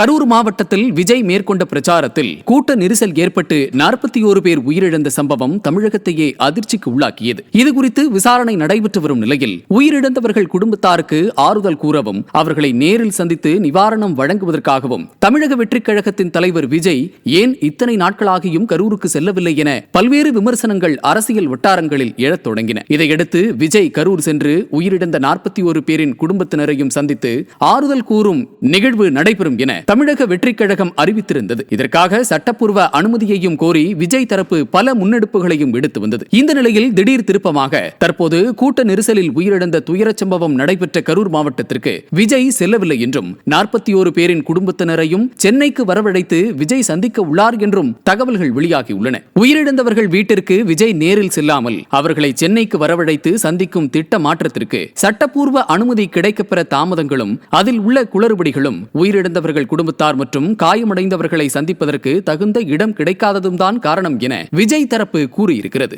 கரூர் மாவட்டத்தில் விஜய் மேற்கொண்ட பிரச்சாரத்தில் கூட்ட நெரிசல் ஏற்பட்டு நாற்பத்தி ஒரு பேர் உயிரிழந்த சம்பவம் தமிழகத்தையே அதிர்ச்சிக்கு உள்ளாக்கியது. இதுகுறித்து விசாரணை நடைபெற்று வரும் நிலையில் உயிரிழந்தவர்கள் குடும்பத்தாருக்கு ஆறுதல் கூறவும் அவர்களை நேரில் சந்தித்து நிவாரணம் வழங்குவதற்காகவும் தமிழக வெற்றிக் கழகத்தின் தலைவர் விஜய் ஏன் இத்தனை நாட்களாகியும் கரூருக்கு செல்லவில்லை என பல்வேறு விமர்சனங்கள் அரசியல் வட்டாரங்களில் எழத் தொடங்கின. இதையடுத்து விஜய் கரூர் சென்று உயிரிழந்த நாற்பத்தி ஒரு பேரின் குடும்பத்தினரையும் சந்தித்து ஆறுதல் கூறும் நிகழ்வு நடைபெறும் என தமிழக வெற்றிக் கழகம் அறிவித்திருந்தது. இதற்காக சட்டப்பூர்வ அனுமதியையும் கோரி விஜய் தரப்பு பல முன்னெடுப்புகளையும் எடுத்து வந்தது. இந்த நிலையில் திடீர் திருப்பமாக தற்போது கூட்ட நெரிசலில் உயிரிழந்த துயரச் சம்பவம் நடைபெற்ற கரூர் மாவட்டத்திற்கு விஜய் செல்லவில்லை என்றும் நாற்பத்தி ஒரு பேரின் குடும்பத்தினரையும் சென்னைக்கு வரவழைத்து விஜய் சந்திக்க உள்ளார் என்றும் தகவல்கள் வெளியாகியுள்ளன. உயிரிழந்தவர்கள் வீட்டிற்கு விஜய் நேரில் செல்லாமல் அவர்களை சென்னைக்கு வரவழைத்து சந்திக்கும் திட்ட மாற்றத்திற்கு சட்டப்பூர்வ அனுமதி கிடைக்கப்பெற தாமதங்களும் அதில் உள்ள குளறுபடிகளும் உயிரிழந்தவர்கள் குடும்பத்தார் மற்றும் காயமடைந்தவர்களை சந்திப்பதற்கு தகுந்த இடம் கிடைக்காததும் தான் காரணம் என விஜய் தரப்பு கூறியிருக்கிறது.